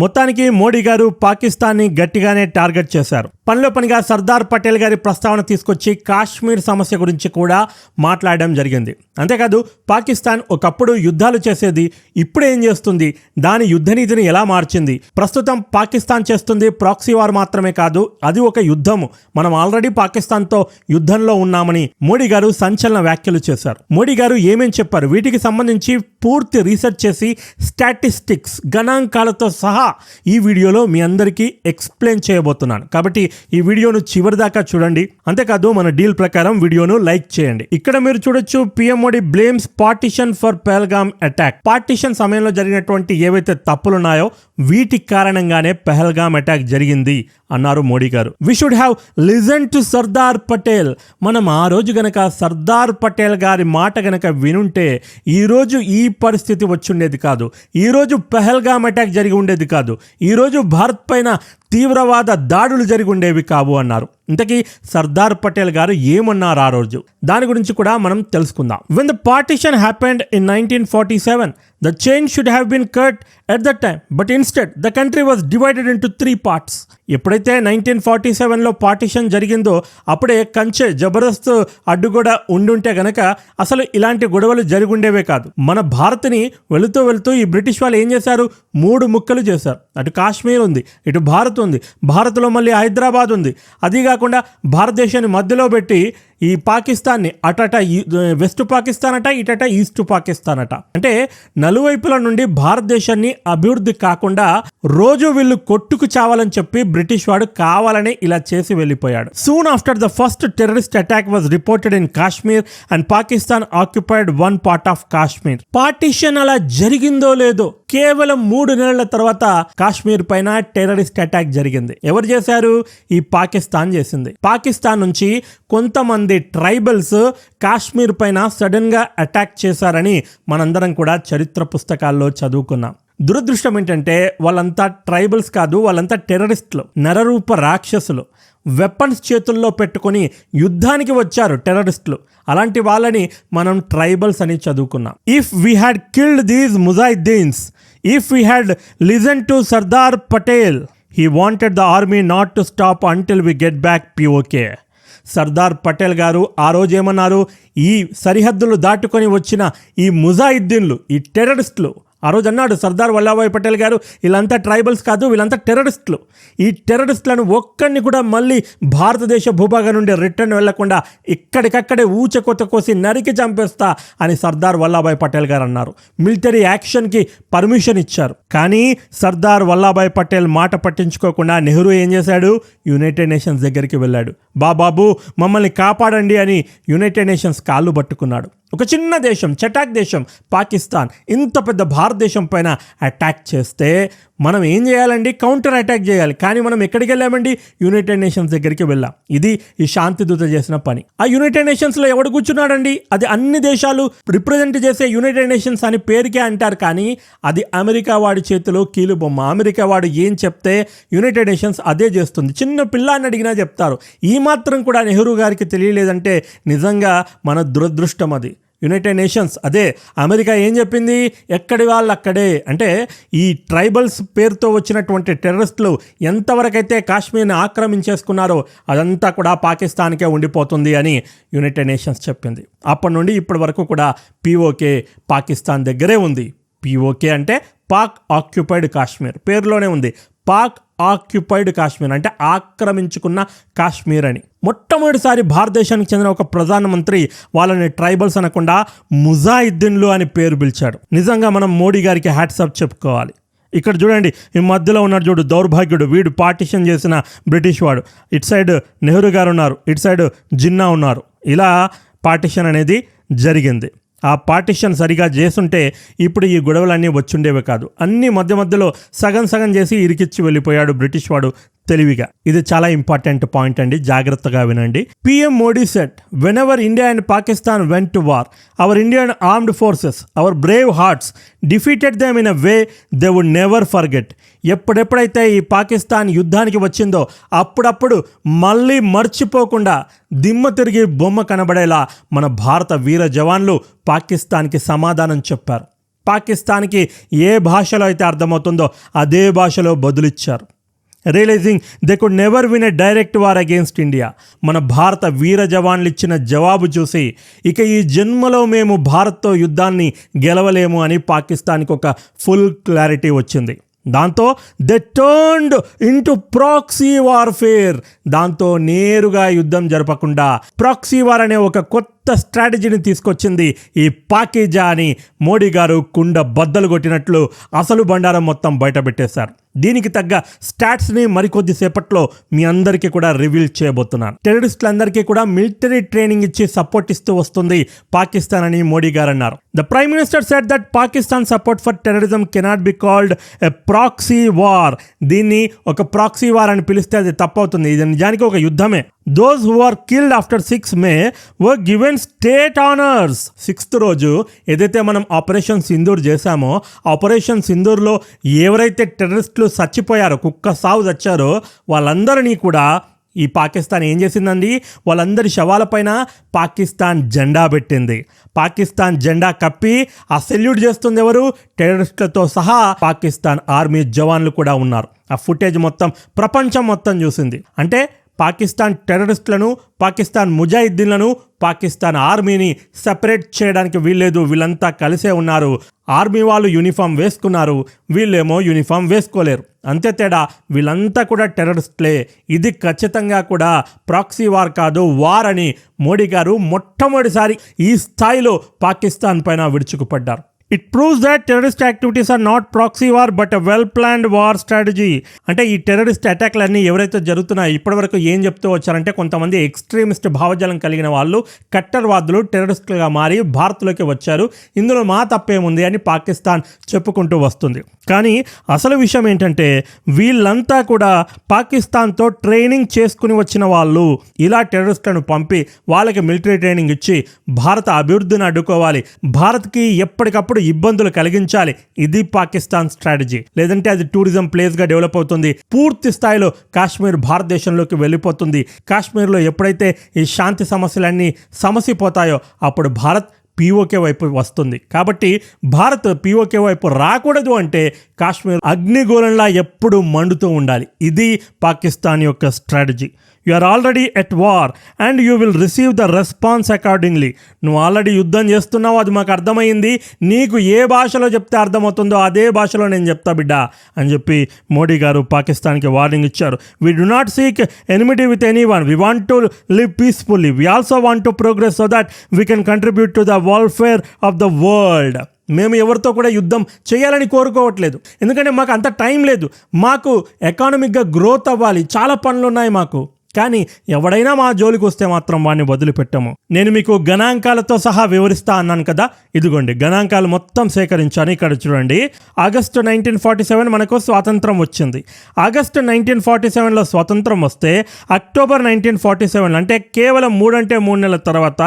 మొత్తానికి మోడీ గారు పాకిస్తాన్ని గట్టిగానే టార్గెట్ చేశారు. పనిలో పనిగా సర్దార్ పటేల్ గారి ప్రస్తావన తీసుకొచ్చి కాశ్మీర్ సమస్య గురించి కూడా మాట్లాడడం జరిగింది. అంతేకాదు పాకిస్తాన్ ఒకప్పుడు యుద్ధాలు చేసేది ఇప్పుడు ఏం చేస్తుంది? దాని యుద్ధ నీతిని ఎలా మార్చింది? ప్రస్తుతం పాకిస్తాన్ చేస్తుంది ప్రాక్సీ వార్ మాత్రమే కాదు అది ఒక యుద్ధము. మనం ఆల్రెడీ పాకిస్తాన్తో యుద్ధంలో ఉన్నామని మోడీ గారు సంచలన వ్యాఖ్యలు చేశారు. మోడీ గారు ఏమేం చెప్పారు? వీటికి సంబంధించి పూర్తి రీసెర్చ్ చేసి స్టాటిస్టిక్స్ గణాంకాలతో సహా ఈ వీడియోలో మీ అందరికీ ఎక్స్ప్లెయిన్ చేయబోతున్నాను. కాబట్టి ఈ వీడియోను చివరి దాకా చూడండి. అంతేకాదు మన డీల్ ప్రకారం వీడియోను లైక్ చేయండి. ఇక్కడ మీరు చూడొచ్చు PM Modi blames partition for Pahalgam attack partition సమయంలో జరిగినటువంటి ఏవైతే తప్పులున్నాయో వీటి కారణంగానే పెహల్గామ్ అటాక్ జరిగింది. అన్నారు మోడీ గారు. We should have listen to Sardar Patel మనం ఆ రోజు గనక సర్దార్ పటేల్ గారి మాట గనక వినుంటే ఈరోజు ఈ పరిస్థితి వచ్చుండేది కాదు. ఈరోజు పెహల్గామ్ అటాక్ జరిగి ఉండేది కాదు. ఈరోజు భారత్ పైన తీవ్రవాద దాడులు జరిగి ఉండేవి కావు అన్నారు. ఇంతకీ సర్దార్ పటేల్ గారు ఏమన్నారు ఆ రోజు? దాని గురించి కూడా మనం తెలుసుకుందాం. When the partition happened in nineteen forty seven the chain should have been cut at the time but instead the country was divided into three parts ఎప్పుడైతే నైన్టీన్ ఫార్టీ సెవెన్లో పార్టిషన్ జరిగిందో అప్పుడే కంచె జబర్దస్త్ అడ్డుగోడ ఉండుంటే గనక అసలు ఇలాంటి గొడవలు జరిగి ఉండేవే కాదు. మన భారత్ని వెళుతూ వెళుతూ ఈ బ్రిటిష్ వాళ్ళు ఏం చేశారు? మూడు ముక్కలు చేశారు. అటు కాశ్మీర్ ఉంది ఇటు భారత్ ఉంది. భారత్లో మళ్ళీ హైదరాబాద్ ఉంది. అదిగా కాకుండా భారతదేశాన్ని మధ్యలో పెట్టి ఈ పాకిస్తాన్ని అటట ఈ- వెస్ట్ పాకిస్తాన్ అట ఇటట ఈస్ట్ పాకిస్తాన్ అట అంటే నలువైపుల నుండి భారతదేశాన్ని అభివృద్ధి కాకుండా రోజు వీళ్ళు కొట్టుకు చావాలని చెప్పి బ్రిటిష్ వాడు కావాలని ఇలా చేసి వెళ్ళిపోయాడు. Soon after the first terrorist attack was reported in Kashmir and Pakistan occupied one part of Kashmir partition అలా జరిగిందో లేదో కేవలం మూడు నెలల తర్వాత కాశ్మీర్ పైన టెర్రరిస్ట్ అటాక్ జరిగింది. ఎవరు చేశారు? ఈ పాకిస్తాన్ చేసింది. పాకిస్తాన్ నుంచి కొంతమంది ట్రైబల్స్ కాశ్మీర్ పైన సడన్గా అటాక్ చేశారని మనందరం కూడా చరిత్ర పుస్తకాల్లో చదువుకున్నాం. దురదృష్టం ఏంటంటే వాళ్ళంతా ట్రైబల్స్ కాదు వాళ్ళంతా టెర్రరిస్టులు నరరూప రాక్షసులు. వెపన్స్ చేతుల్లో పెట్టుకొని యుద్ధానికి వచ్చారు టెర్రరిస్టులు. అలాంటి వాళ్ళని మనం ట్రైబల్స్ అని చదువుకున్నాం. If we had killed these mujahideens if we had listen to Sardar Patel he wanted the army not to stop until we get back POK Sardar Patel గారు ఆ రోజు ఏమన్నారు ఈ సరిహద్దులు దాటుకొని వచ్చిన ఈ ముజాయిద్దీన్లు ఈ టెర్రరిస్టులు ఆ రోజు అన్నాడు సర్దార్ వల్లభాయ్ పటేల్ గారు వీళ్ళంతా ట్రైబల్స్ కాదు వీళ్ళంతా టెర్రరిస్టులు. ఈ టెర్రరిస్టులను ఒక్కడిని కూడా మళ్ళీ భారతదేశ భూభాగం నుండి రిటర్న్ వెళ్ళకుండా ఇక్కడికక్కడే ఊచకొత్త కోసి నరికి చంపేస్తా అని సర్దార్ వల్లభాయ్ పటేల్ గారు అన్నారు. మిలిటరీ యాక్షన్కి పర్మిషన్ ఇచ్చారు. కానీ సర్దార్ వల్లభాయ్ పటేల్ మాట పట్టించుకోకుండా నెహ్రూ ఏం చేశాడు? యునైటెడ్ నేషన్స్ దగ్గరికి వెళ్ళాడు. బాబాబు మమ్మల్ని కాపాడండి అని యునైటెడ్ నేషన్స్ కాళ్ళు పట్టుకున్నాడు. ఒక చిన్న దేశం చటాక్ దేశం పాకిస్తాన్ ఇంత పెద్ద భారతదేశం పైన అటాక్ చేస్తే మనం ఏం చేయాలండి? కౌంటర్ అటాక్ చేయాలి. కానీ మనం ఎక్కడికి వెళ్ళామండి? యునైటెడ్ నేషన్స్ దగ్గరికి వెళ్ళాం. ఇది ఈ శాంతి దూత చేసిన పని. ఆ యునైటెడ్ నేషన్స్లో ఎవడు కూర్చున్నాడండి? అది అన్ని దేశాలు రిప్రజెంట్ చేసే యునైటెడ్ నేషన్స్ అని పేరుకే అంటారు కానీ అది అమెరికా వాడి చేతిలో కీలు బొమ్మ అమెరికా వాడు ఏం చెప్తే యునైటెడ్ నేషన్స్ అదే చేస్తుంది. చిన్న పిల్లాన్ని అడిగినా చెప్తారు. ఈ మాత్రం కూడా నెహ్రూ గారికి తెలియలేదంటే నిజంగా మన దురదృష్టం అది. యునైటెడ్ నేషన్స్ అదే అమెరికా ఏం చెప్పింది? ఎక్కడి వాళ్ళు అక్కడే అంటే ఈ ట్రైబల్స్ పేరుతో వచ్చినటువంటి టెర్రరిస్టులు ఎంతవరకైతే కాశ్మీర్ని ఆక్రమించేసుకున్నారో అదంతా కూడా పాకిస్తాన్కే ఉండిపోతుంది అని యునైటెడ్ నేషన్స్ చెప్పింది. అప్పటి నుండి ఇప్పటి వరకు కూడా పీఓకే పాకిస్తాన్ దగ్గరే ఉంది. పీఓకే అంటే పాక్ ఆక్యుపైడ్ కాశ్మీర్ పేరులోనే ఉంది. పాక్ ఆక్యుపైడ్ కాశ్మీర్ అంటే ఆక్రమించుకున్న కాశ్మీర్ అని. మొట్టమొదటిసారి భారతదేశానికి చెందిన ఒక ప్రధానమంత్రి వాళ్ళని ట్రైబల్స్ అనకుండా ముజాయిద్దీన్లు అని పేరు పిలిచాడు. నిజంగా మనం మోడీ గారికి హ్యాట్సప్ చెప్పుకోవాలి. ఇక్కడ చూడండి ఈ మధ్యలో ఉన్నాడు చూడు దౌర్భాగ్యుడు వీడు పార్టిషన్ చేసిన బ్రిటిష్ వాడు. ఇటు సైడ్ నెహ్రూ గారు ఉన్నారు ఇటు సైడ్ జిన్నా ఉన్నారు. ఇలా పార్టిషన్ అనేది జరిగింది. ఆ పార్టిషన్ సరిగా చేస్తుంటే ఇప్పుడు ఈ గొడవలన్నీ వచ్చుండేవి కాదు. అన్ని మధ్య మధ్యలో సగం సగం చేసి ఇరికిచ్చి వెళ్ళిపోయాడు బ్రిటిష్ వాడు తెలివిగా. ఇది చాలా ఇంపార్టెంట్ పాయింట్ అండి. జాగ్రత్తగా వినండి. PM Modi said whenever India and Pakistan went to war our Indian armed forces our brave hearts defeated them in a way they would never forget ఎప్పుడెప్పుడైతే ఈ పాకిస్తాన్ యుద్ధానికి వచ్చిందో అప్పుడప్పుడు మళ్ళీ మర్చిపోకుండా దిమ్మ తిరిగి బొమ్మ కనబడేలా మన భారత వీర జవాన్లు పాకిస్తాన్కి సమాధానం చెప్పారు. పాకిస్తాన్కి ఏ భాషలో అయితే అర్థమవుతుందో అదే భాషలో బదులిచ్చారు. Realising they could never win a direct war against India మన భారత వీర జవాన్లు ఇచ్చిన జవాబు చూసి ఇక ఈ జన్మలో మేము భారత్తో యుద్ధాన్ని గెలవలేము అని పాకిస్తాన్కి ఒక ఫుల్ క్లారిటీ వచ్చింది. దాంతో they turned into proxy warfare దాంతో నేరుగా యుద్ధం జరపకుండా ప్రాక్సీ వార్ అనే ఒక కొత్త కొత్త స్ట్రాటజీని తీసుకొచ్చింది ఈ పాకీజా అని మోడీ గారు కుండ బద్దలు కొట్టినట్లు అసలు బండారం మొత్తం బయటపెట్టేశారు. దీనికి తగ్గ స్టాట్స్ని మరికొద్ది సేపట్లో మీ అందరికీ కూడా రివీల్ చేయబోతున్నాను. టెర్రరిస్టులందరికీ కూడా మిలిటరీ ట్రైనింగ్ ఇచ్చి సపోర్ట్ ఇస్తూ వస్తుంది పాకిస్తాన్ అని మోడీ గారు అన్నారు. The prime minister said that Pakistan support for terrorism cannot be called a proxy war దీన్ని ఒక ప్రాక్సీ వార్ అని పిలిస్తే అది తప్పవుతుంది. ఇది నిజానికి ఒక యుద్ధమే. Those who are killed after six May were given state honours sixth రోజు ఏదైతే మనం ఆపరేషన్ సింధూర్ చేశామో ఆపరేషన్ సింధూర్లో ఎవరైతే టెర్రరిస్టులు చచ్చిపోయారో కుక్క సావు చచ్చారో వాళ్ళందరినీ కూడా ఈ పాకిస్తాన్ ఏం చేసిందండి? వాళ్ళందరి శవాలపైన పాకిస్తాన్ జెండా పెట్టింది. పాకిస్తాన్ జెండా కప్పి ఆ సెల్యూట్ చేస్తుంది ఎవరు? టెర్రరిస్టులతో సహా పాకిస్తాన్ ఆర్మీ జవాన్లు కూడా ఉన్నారు. ఆ ఫుటేజ్ మొత్తం ప్రపంచం మొత్తం చూసింది. అంటే పాకిస్తాన్ టెర్రరిస్టులను పాకిస్తాన్ ముజాహిద్దీన్లను పాకిస్తాన్ ఆర్మీని సెపరేట్ చేయడానికి వీల్లేదు వీళ్ళంతా కలిసే ఉన్నారు. ఆర్మీ వాళ్ళు యూనిఫామ్ వేసుకున్నారు వీళ్ళేమో యూనిఫామ్ వేసుకోలేరు. అంతే తేడా వీళ్ళంతా కూడా టెర్రరిస్ట్లే. ఇది ఖచ్చితంగా కూడా ప్రాక్సీ వార్ కాదు వార్ అని మోడీ గారు మొట్టమొదటిసారి ఈ స్థాయిలో పాకిస్తాన్ పైన విడుచుకుపడ్డారు it proves that terrorist activities are not proxy war but a well planned war strategy అంటే ఈ టెర్రరిస్ట్ అటాక్లు అన్నీ ఎవరైతే జరుగుతున్నాయో ఇప్పటివరకు ఏం చెప్తూ వచ్చారంటే కొంతమంది ఎక్స్ట్రీమిస్ట్ భావజాలం కలిగిన వాళ్ళు కట్టర్వాదులు టెర్రరిస్టులుగా మారి భారత్లోకి వచ్చారు. ఇందులో మా తప్పేముంది అని పాకిస్తాన్ చెప్పుకుంటూ వస్తుంది. కానీ అసలు విషయం ఏంటంటే వీళ్ళంతా కూడా పాకిస్తాన్తో ట్రైనింగ్ చేసుకుని వచ్చిన వాళ్ళు ఇలా టెర్రరిస్టులను పంపి వాళ్ళకి మిలిటరీ ట్రైనింగ్ ఇచ్చి భారత అభివృద్ధిని అడ్డుకోవాలి. భారత్కి ఎప్పటికప్పుడు ఇబ్బందులు కలిగించాలి? ఇది పాకిస్తాన్ స్ట్రాటజీ. లేదంటే అది టూరిజం ప్లేస్గా డెవలప్ అవుతుంది. పూర్తి స్థాయిలో కాశ్మీర్ భారతదేశంలోకి వెళ్ళిపోతుంది. కాశ్మీర్లో ఎప్పుడైతే ఈ శాంతి సమస్యలన్నీ సమసిపోతాయో అప్పుడు భారత్ పీఓకే వైపు వస్తుంది. కాబట్టి భారత్ పీఓకే వైపు రాకూడదు అంటే కాశ్మీర్ అగ్నిగోళంలా ఎప్పుడు మండుతూ ఉండాలి. ఇది పాకిస్తాన్ యొక్క strategy. You are already at war and you will receive the response accordingly నువ్వు ఆల్రెడీ యుద్ధం చేస్తున్నావు అది మాకు అర్థమైంది. నీకు ఏ భాషలో చెప్తే అర్థమవుతుందో అదే భాషలో నేను చెప్తా బిడ్డ అని చెప్పి మోడీ గారు పాకిస్తాన్కి వార్నింగ్ ఇచ్చారు. We do not seek enmity with anyone we want to live peacefully we also want to progress so that we can contribute to the welfare of the world మేము ఎవరితో కూడా యుద్ధం చేయాలని కోరుకోవట్లేదు. ఎందుకంటే మాకు అంత టైం లేదు. మాకు ఎకానమిక్గా గ్రోత్ అవ్వాలి. చాలా పనులు ఉన్నాయి మాకు. కానీ ఎవడైనా మా జోలికి వస్తే మాత్రం వాడిని వదిలిపెట్టము. నేను మీకు గణాంకాలతో సహా వివరిస్తా అన్నాను కదా? ఇదిగోండి గణాంకాలు మొత్తం సేకరించాను. ఇక్కడ చూడండి ఆగస్టు నైన్టీన్ ఫార్టీ సెవెన్ మనకు స్వాతంత్రం వచ్చింది. ఆగస్టు నైన్టీన్ ఫార్టీ సెవెన్లో స్వాతంత్రం వస్తే అక్టోబర్ నైన్టీన్ ఫార్టీ సెవెన్ అంటే కేవలం మూడంటే మూడు నెలల తర్వాత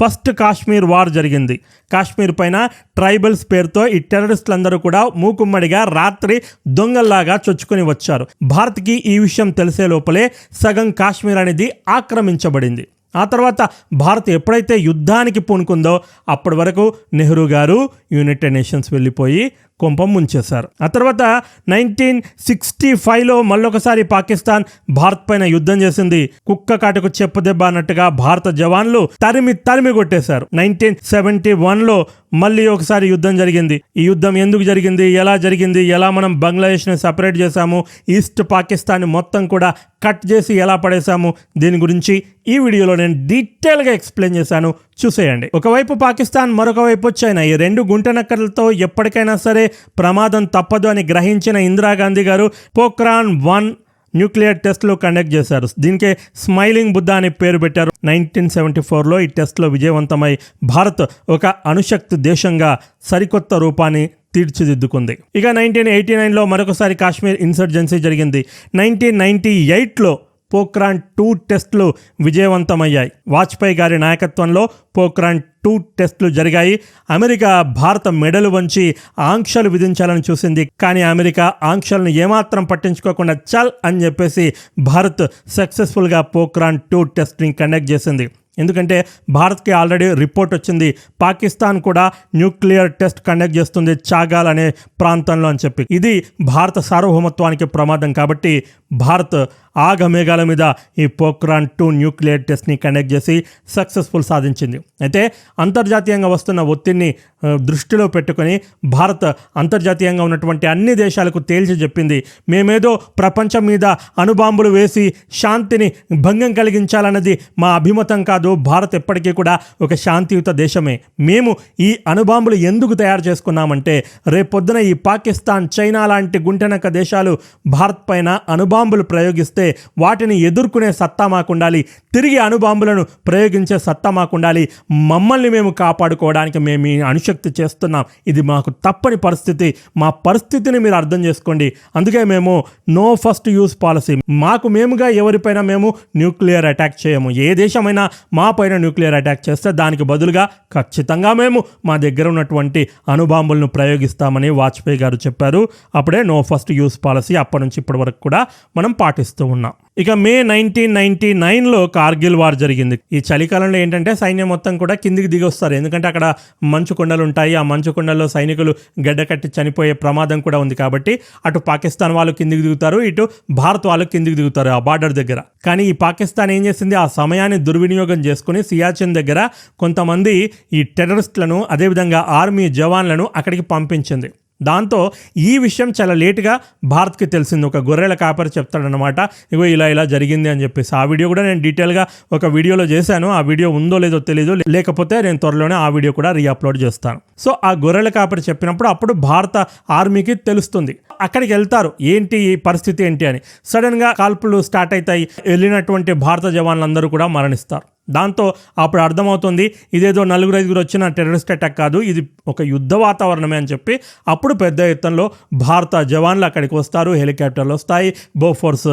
ఫస్ట్ కాశ్మీర్ వార్ జరిగింది. కాశ్మీర్ పైన ట్రైబల్స్ పేరుతో ఈ టెర్రరిస్టులందరూ కూడా మూకుమ్మడిగా రాత్రి దొంగల్లాగా చొచ్చుకొని వచ్చారు. భారత్కి ఈ విషయం తెలిసే లోపలే సగం కాశ్మీర్ కాశ్మీర్ అనేది ఆక్రమించబడింది. ఆ తర్వాత భారత్ ఎప్పుడైతే యుద్ధానికి పూనుకుందో అప్పటి వరకు నెహ్రూ గారు యునైటెడ్ నేషన్స్ వెళ్ళిపోయి కొంపం ముంచేశారు. ఆ తర్వాత నైన్టీన్ సిక్స్టీ ఫైవ్లో మళ్ళొకసారి పాకిస్తాన్ భారత్ పైన యుద్ధం చేసింది. కుక్క కాటకు చెప్పు దెబ్బ అన్నట్టుగా భారత జవాన్లు తరిమి తరిమి కొట్టేశారు. నైన్టీన్ సెవెంటీ వన్లో మళ్ళీ ఒకసారి యుద్ధం జరిగింది. ఈ యుద్ధం ఎందుకు జరిగింది? ఎలా జరిగింది? ఎలా మనం బంగ్లాదేశ్ని సపరేట్ చేశాము? ఈస్ట్ పాకిస్తాన్ మొత్తం కూడా కట్ చేసి ఎలా పడేశాము? దీని గురించి ఈ వీడియోలో నేను డీటెయిల్గా ఎక్స్ప్లెయిన్ చేశాను. చూసేయండి. ఒకవైపు పాకిస్తాన్ మరొక వైపు చైనా. ఈ రెండు గుంటనక్కలతో ఎప్పటికైనా సరే ప్రమాదం తప్పదు అని గ్రహించిన ఇందిరాగాంధీ గారు పోక్రాన్ వన్ న్యూక్లియర్ టెస్ట్లు కండక్ట్ చేశారు. దీనికే స్మైలింగ్ బుద్ధ అనే పేరు పెట్టారు. నైన్టీన్ సెవెంటీ ఫోర్లో ఈ టెస్ట్లో విజయవంతమై భారత్ ఒక అణుశక్తి దేశంగా సరికొత్త రూపాన్ని తీర్చిదిద్దుకుంది. ఇక నైన్టీన్ ఎయిటీ నైన్లో మరొకసారి కాశ్మీర్ ఇన్సర్జెన్సీ జరిగింది. నైన్టీన్ నైన్టీ ఎయిట్లో పోక్రాన్ టూ టెస్టులు విజయవంతమయ్యాయి. వాజ్పేయి గారి నాయకత్వంలో పోక్రాన్ టూ టెస్టులు జరిగాయి. అమెరికా భారత మెడలు వంచి ఆంక్షలు విధించాలని చూసింది. కానీ అమెరికా ఆంక్షలను ఏమాత్రం పట్టించుకోకుండా చల్ అని చెప్పేసి భారత్ సక్సెస్ఫుల్గా పోక్రాన్ టూ టెస్ట్ని కండక్ట్ చేసింది. ఎందుకంటే భారత్కి ఆల్రెడీ రిపోర్ట్ వచ్చింది. పాకిస్తాన్ కూడా న్యూక్లియర్ టెస్ట్ కండక్ట్ చేస్తుంది చాగాల్ అనే ప్రాంతంలో అని చెప్పి. ఇది భారత సార్వభౌమత్వానికి ప్రమాదం కాబట్టి భారత్ ఆగమేఘాల మీద ఈ పోక్రాన్ టూ న్యూక్లియర్ టెస్ట్ని కండక్ట్ చేసి సక్సెస్ఫుల్ సాధించింది. అయితే అంతర్జాతీయంగా వస్తున్న ఒత్తిడిని దృష్టిలో పెట్టుకొని భారత్ అంతర్జాతీయంగా ఉన్నటువంటి అన్ని దేశాలకు తేల్చి చెప్పింది. మేమేదో ప్రపంచం మీద అణుబాంబులు వేసి శాంతిని భంగం కలిగించాలన్నది మా అభిమతం కాదు. భారత్ ఎప్పటికీ కూడా ఒక శాంతియుత దేశమే. మేము ఈ అణుబాంబులు ఎందుకు తయారు చేసుకున్నామంటే రేపొద్దున ఈ పాకిస్తాన్ చైనా లాంటి గుంటెనక దేశాలు భారత్ పైన అణుబాంబులు ప్రయోగిస్తే వాటిని ఎదుర్కొనే సత్తా మాకుండాలి. తిరిగి అణుబాంబులను ప్రయోగించే సత్తా మాకుండాలి. మమ్మల్ని మేము కాపాడుకోవడానికి మేము అణుశక్తి చేస్తున్నాం. ఇది మాకు తప్పని పరిస్థితి. మా పరిస్థితిని మీరు అర్థం చేసుకోండి. అందుకే మేము నో ఫస్ట్ యూస్ పాలసీ. మాకు మేముగా ఎవరిపైన మేము న్యూక్లియర్ అటాక్ చేయము. ఏ దేశమైనా మా పైన న్యూక్లియర్ అటాక్ చేస్తే దానికి బదులుగా ఖచ్చితంగా మేము మా దగ్గర ఉన్నటువంటి అణుబాంబులను ప్రయోగిస్తామని వాజ్పేయి గారు చెప్పారు. అప్పుడే నో ఫస్ట్ యూస్ పాలసీ అప్పటి నుంచి ఇప్పటి వరకు కూడా మనం పాటిస్తూ ఉన్నాం. ఇక మే నైన్టీన్ నైన్టీ నైన్లో కార్గిల్ వార్ జరిగింది. ఈ చలికాలంలో ఏంటంటే సైన్యం మొత్తం కూడా కిందికి దిగి వస్తారు ఎందుకంటే అక్కడ మంచు కొండలు ఉంటాయి. ఆ మంచు కొండల్లో సైనికులు గడ్డ కట్టి చనిపోయే ప్రమాదం కూడా ఉంది కాబట్టి అటు పాకిస్తాన్ వాళ్ళు కిందికి దిగుతారు. ఇటు భారత్ వాళ్ళు కిందికి దిగుతారు ఆ బార్డర్ దగ్గర. కానీ ఈ పాకిస్తాన్ ఏం చేసింది? ఆ సమయాన్ని దుర్వినియోగం చేసుకుని సియాచిన్ దగ్గర కొంతమంది ఈ టెర్రరిస్టులను అదేవిధంగా ఆర్మీ జవాన్లను అక్కడికి పంపించింది. దాంతో ఈ విషయం చాలా లేటుగా భారత్కి తెలిసింది. ఒక గొర్రెల కాపరి చెప్తాడనమాట ఇగో ఇలా ఇలా జరిగింది అని చెప్పేసి. ఆ వీడియో కూడా నేను డీటెయిల్గా ఒక వీడియోలో చేశాను. ఆ వీడియో ఉందో లేదో తెలీదు లేకపోతే నేను త్వరలోనే ఆ వీడియో కూడా రీఅప్లోడ్ చేస్తాను. సో ఆ గొర్రెల కాపరి చెప్పినప్పుడు అప్పుడు భారత ఆర్మీకి తెలుస్తుంది. అక్కడికి వెళ్తారు. ఏంటి ఈ పరిస్థితి ఏంటి అని. సడన్గా కాల్పులు స్టార్ట్ అవుతాయి వెళ్ళినటువంటి భారత జవాన్లందరూ కూడా మరణిస్తారు. దాంతో అప్పుడు అర్థమవుతుంది ఇదేదో నలుగురు ఐదుగురు వచ్చిన టెర్రరిస్ట్ అటాక్ కాదు ఇది ఒక యుద్ధ వాతావరణమే అని చెప్పి అప్పుడు పెద్ద ఎత్తునలో భారత జవాన్లు అక్కడికి వస్తారు హెలికాప్టర్లు వస్తాయి బోఫోర్స్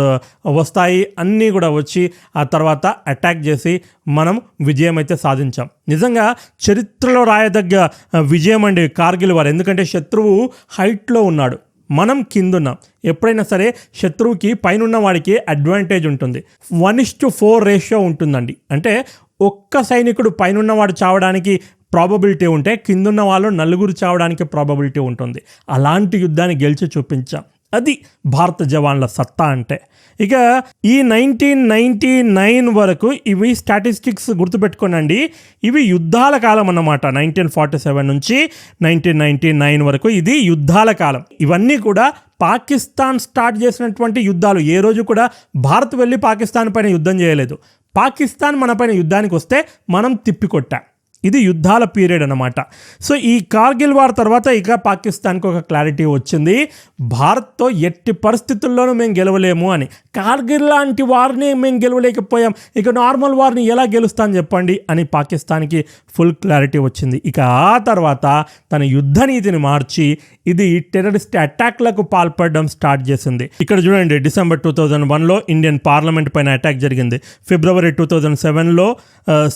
వస్తాయి అన్నీ కూడా వచ్చి ఆ తర్వాత అటాక్ చేసి మనం విజయం అయితే సాధించాం. నిజంగా చరిత్రలో రాయదగ్గ విజయం అండి కార్గిల్ వారు ఎందుకంటే శత్రువు హైట్లో ఉన్నాడు. మనం కిందున్నాం ఎప్పుడైనా సరే శత్రువుకి పైన వాడికి అడ్వాంటేజ్ ఉంటుంది. One is to four ratio ఉంటుందండి. అంటే ఒక్క సైనికుడు పైన వాడు చావడానికి ప్రాబబిలిటీ ఉంటే కిందున్న వాళ్ళు నలుగురు చావడానికి ప్రాబబిలిటీ ఉంటుంది. అలాంటి యుద్ధాన్ని గెలిచి చూపించాం. అది భారత జవాన్ల సత్తా అంటే. ఇక ఈ నైన్టీన్ నైన్టీ నైన్ వరకు ఇవి స్టాటిస్టిక్స్ గుర్తుపెట్టుకోనండి. ఇవి యుద్ధాల కాలం అన్నమాట. నైన్టీన్ ఫార్టీ సెవెన్ నుంచి నైన్టీన్ నైన్టీ నైన్ వరకు ఇది యుద్ధాల కాలం. ఇవన్నీ కూడా పాకిస్తాన్ స్టార్ట్ చేసినటువంటి యుద్ధాలు. ఏ రోజు కూడా భారత్ వెళ్ళి పాకిస్తాన్ పైన యుద్ధం చేయలేదు. పాకిస్తాన్ మన పైన యుద్ధానికి వస్తే మనం తిప్పికొట్టాం. ఇది యుద్ధాల పీరియడ్ అనమాట సో ఈ కార్గిల్ వార్ తర్వాత ఇక పాకిస్తాన్కి ఒక క్లారిటీ వచ్చింది. భారత్తో ఎట్టి పరిస్థితుల్లోనూ మేము గెలవలేము అని. కార్గిల్ లాంటి వారిని మేము గెలవలేకపోయాం. ఇక నార్మల్ వార్ని ఎలా గెలుస్తాను చెప్పండి అని పాకిస్తాన్కి ఫుల్ క్లారిటీ వచ్చింది. ఇక ఆ తర్వాత తన యుద్ధ నీతిని మార్చి ఇది టెర్రరిస్ట్ అటాక్లకు పాల్పడడం స్టార్ట్ చేసింది. ఇక్కడ చూడండి డిసెంబర్ టూ థౌజండ్ వన్లో ఇండియన్ పార్లమెంట్ పైన అటాక్ జరిగింది. ఫిబ్రవరి టూ థౌజండ్ సెవెన్లో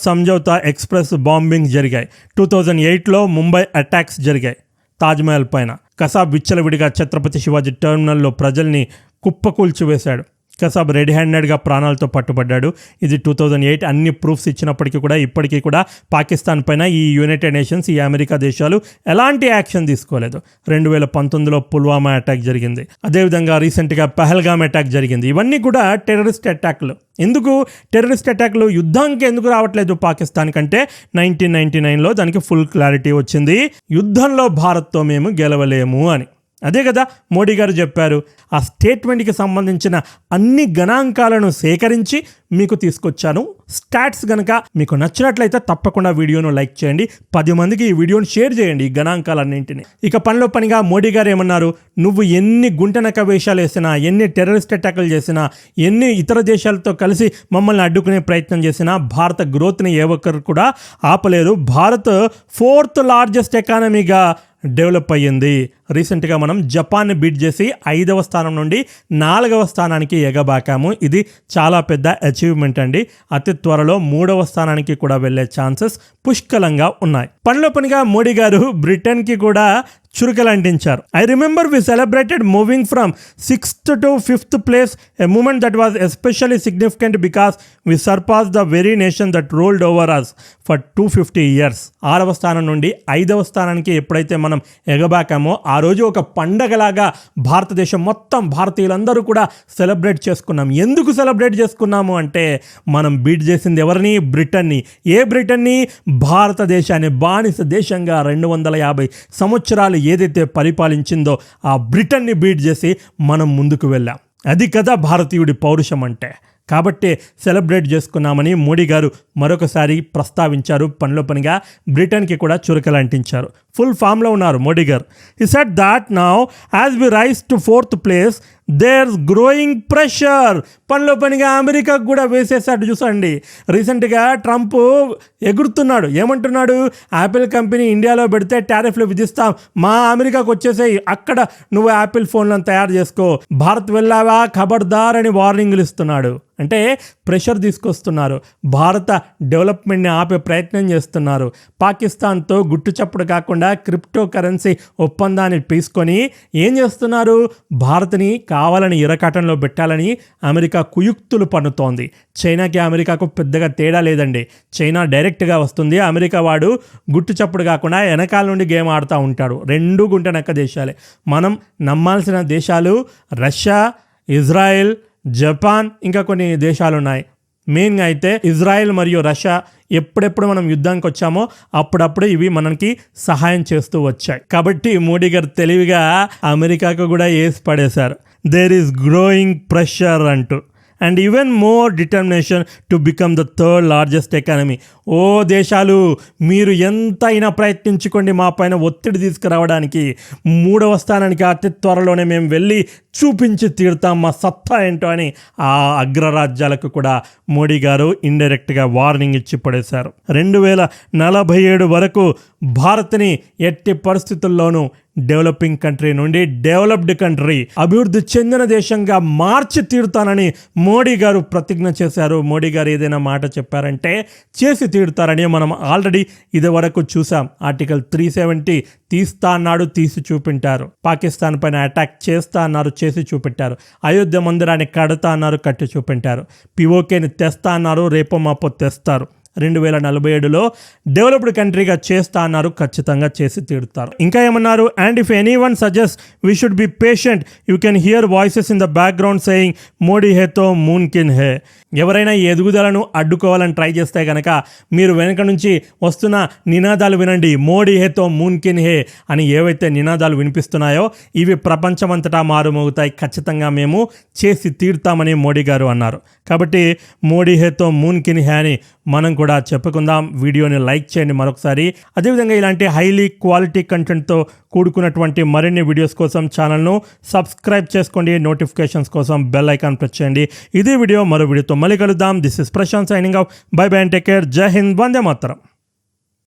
సంజౌతా ఎక్స్ప్రెస్ బాంబింగ్ జరిగాయి. టూ థౌజండ్ ఎయిట్లో ముంబై అటాక్స్ జరిగాయి తాజ్మహల్ పైన. కసాబ్ విచ్చలవిడిగా ఛత్రపతి శివాజీ టెర్మినల్లో ప్రజల్ని కుప్పకూల్చివేశాడు. కసాబ్ రెడీ హ్యాండెడ్గా ప్రాణాలతో పట్టుబడ్డాడు. ఇది టూ థౌజండ్ ఎయిట్ అన్ని ప్రూఫ్స్ ఇచ్చినప్పటికీ కూడా ఇప్పటికీ కూడా పాకిస్తాన్ పైన ఈ యునైటెడ్ నేషన్స్ ఈ అమెరికా దేశాలు ఎలాంటి యాక్షన్ తీసుకోలేదు. రెండు వేల పంతొమ్మిదిలో పుల్వామా అటాక్ జరిగింది. అదేవిధంగా రీసెంట్గా పెహల్గామ్ అటాక్ జరిగింది. ఇవన్నీ కూడా టెర్రరిస్ట్ అటాక్లు. ఎందుకు? టెర్రరిస్ట్ అటాక్లు యుద్ధానికి ఎందుకు రావట్లేదు పాకిస్తాన్ కంటే? నైన్టీన్ నైన్టీ నైన్లో దానికి ఫుల్ క్లారిటీ వచ్చింది. యుద్ధంలో భారత్తో మేము గెలవలేము అని. అదే కదా మోడీ గారు చెప్పారు ఆ స్టేట్మెంట్కి సంబంధించిన అన్ని గణాంకాలను సేకరించి మీకు తీసుకొచ్చాను. స్టాట్స్ కనుక మీకు నచ్చినట్లయితే తప్పకుండా వీడియోను లైక్ చేయండి. పది మందికి ఈ వీడియోను షేర్ చేయండి ఈ గణాంకాలన్నింటినీ. ఇక పనిలో పనిగా మోడీ గారు ఏమన్నారు నువ్వు ఎన్ని గుంటనక వేషాలు వేసినా ఎన్ని టెర్రరిస్ట్ అటాకులు చేసినా ఎన్ని ఇతర దేశాలతో కలిసి మమ్మల్ని అడ్డుకునే ప్రయత్నం చేసినా భారత గ్రోత్ని ఏ ఒక్కరు కూడా ఆపలేరు భారత్ ఫోర్త్ లార్జెస్ట్ ఎకానమీగా డెవలప్ అయ్యింది. రీసెంట్గా మనం జపాన్ని బీట్ చేసి ఐదవ స్థానం నుండి నాలుగవ స్థానానికి ఎగబాకాము. ఇది చాలా పెద్ద అచీవ్మెంట్ అండి. అతి త్వరలో మూడవ స్థానానికి కూడా వెళ్ళే ఛాన్సెస్ పుష్కలంగా ఉన్నాయి. పనిలో పనిగా మోడీ గారు బ్రిటన్కి కూడా చురుకలు అంటించారు I remember we celebrated moving from sixth to fifth place a moment that was especially significant because we surpass the very nation that ruled over us for two fifty years ఆరవ స్థానం నుండి ఐదవ స్థానానికి ఎప్పుడైతే మనం ఎగబాకామో ఆ రోజు ఒక పండగలాగా భారతదేశం మొత్తం భారతీయులందరూ కూడా సెలబ్రేట్ చేసుకున్నాం. ఎందుకు సెలబ్రేట్ చేసుకున్నాము అంటే మనం బీట్ చేసింది ఎవరిని? బ్రిటన్ని. ఏ బ్రిటన్ని? భారతదేశాన్ని బానిస దేశంగా రెండు వందల యాభై సంవత్సరాలు ఏదైతే పరిపాలించిందో ఆ బ్రిటన్ని బీట్ చేసి మనం ముందుకు వెళ్ళాం. అది కదా భారతీయుడి పౌరుషం అంటే. కాబట్టే సెలబ్రేట్ చేసుకున్నామని మోడీ గారు మరొకసారి ప్రస్తావించారు. పనిలో పనిగా బ్రిటన్కి కూడా చురకలు అంటించారు ఫుల్ ఫామ్లో ఉన్నారు మోడీ గారు. ఈ said that now as we rise to fourth place there's growing pressure పనిలో పనిగా అమెరికాకు కూడా వేసేసాడు చూసండి. రీసెంట్గా ట్రంప్ ఎగురుతున్నాడు. ఏమంటున్నాడు? యాపిల్ కంపెనీ ఇండియాలో పెడితే టారిఫ్లు విధిస్తాం. మా అమెరికాకు వచ్చేసే అక్కడ నువ్వు యాపిల్ ఫోన్లను తయారు చేసుకో. భారత్ వెళ్ళావా? ఖబర్దార్ అని వార్నింగ్లు ఇస్తున్నాడు. అంటే ప్రెషర్ తీసుకొస్తున్నారు. భారత డెవలప్మెంట్ని ఆపే ప్రయత్నం చేస్తున్నారు. పాకిస్తాన్తో గుట్టు చప్పుడు కాకుండా క్రిప్టో కరెన్సీ ఒప్పందాన్ని తీసుకొని ఏం చేస్తున్నారు? భారత్ని కావాలని ఇరకాటంలో పెట్టాలని అమెరికా కుయుక్తులు పన్నుతోంది. చైనాకి అమెరికాకు పెద్దగా తేడా లేదండి. చైనా డైరెక్ట్గా వస్తుంది. అమెరికా వాడు గుట్టు చప్పుడు కాకుండా వెనకాల నుండి గేమ్ ఆడుతూ ఉంటాడు. రెండు గుంటనక్క దేశాలే. మనం నమ్మాల్సిన దేశాలు రష్యా ఇజ్రాయెల్ జపాన్ ఇంకా కొన్ని దేశాలు ఉన్నాయి మెయిన్గా అయితే ఇజ్రాయెల్ మరియు రష్యా ఎప్పుడెప్పుడు మనం యుద్ధానికి వచ్చామో అప్పుడప్పుడు ఇవి మనకి సహాయం చేస్తూ వచ్చాయి. కాబట్టి మోడీ గారు తెలివిగా అమెరికాకు కూడా వేసి పడేశారు. దేర్ ఈస్ గ్రోయింగ్ ప్రెషర్ అంటూ. And even more determination to become the third largest economy ఓ దేశాలు మీరు ఎంత అయినా ప్రయత్నించుకోండి మా పైన ఒత్తిడి తీసుకురావడానికి. మూడవ స్థానానికి అతి త్వరలోనే మేము వెళ్ళి చూపించి తీరుతాం మా సత్తా ఏంటో అని ఆ అగ్రరాజ్యాలకు కూడా మోడీ గారు ఇండైరెక్ట్గా వార్నింగ్ ఇచ్చి పడేశారు. రెండు వేల నలభై ఏడు వరకు భారత్ని ఎట్టి పరిస్థితుల్లోనూ డెవలపింగ్ కంట్రీ నుండి డెవలప్డ్ కంట్రీ అభివృద్ధి చెందిన దేశంగా మార్చి తీరుతానని మోడీ గారు ప్రతిజ్ఞ చేశారు. మోడీ గారు ఏదైనా మాట చెప్పారంటే చేసి తీరుతారని మనం ఆల్రెడీ ఇది వరకు చూసాం ఆర్టికల్ త్రీ సెవెంటీ తీస్తా అన్నాడు తీసి చూపింటారు. పాకిస్తాన్ పైన అటాక్ చేస్తా అన్నారు చేసి చూపెట్టారు అయోధ్య మందిరాన్ని కడతా అన్నారు కట్టి చూపింటారు. పిఓకేని తెస్తా అన్నారు రేపో మాపో తెస్తారు. రెండు వేల నలభై ఏడులో డెవలప్డ్ కంట్రీగా చేస్తా అన్నారు ఖచ్చితంగా చేసి తీరుతారు. ఇంకా ఏమన్నారు? And if anyone suggest we should be patient you can hear voices in the background saying Modi హేతో మూన్ కిన్ హే ఎవరైనా ఎదుగుదలను అడ్డుకోవాలని ట్రై చేస్తే కనుక మీరు వెనక నుంచి వస్తున్న నినాదాలు వినండి. మోడీ హేతో మూన్ కిన్ హే అని ఏవైతే నినాదాలు వినిపిస్తున్నాయో ఇవి ప్రపంచమంతటా మారుమోగుతాయి. ఖచ్చితంగా మేము చేసి తీరుతామని మోడీ గారు అన్నారు. కాబట్టి మోడీ హేతో మూన్ కిన్ హే అని మనం కూడా కూడా చెప్పుకుందాం. వీడియోని లైక్ చేయండి మరొకసారి. అదేవిధంగా ఇలాంటి హైలీ క్వాలిటీ కంటెంట్తో కూడుకున్నటువంటి మరిన్ని వీడియోస్ కోసం ఛానల్ను సబ్స్క్రైబ్ చేసుకోండి. నోటిఫికేషన్స్ కోసం బెల్ ఐకాన్ ప్రెస్ చేయండి. ఇదే వీడియో మరో వీడియోతో మళ్ళీ కలుద్దాం. This is Prashanth signing off bye bye and take care జై హింద్ వందే మాత్రం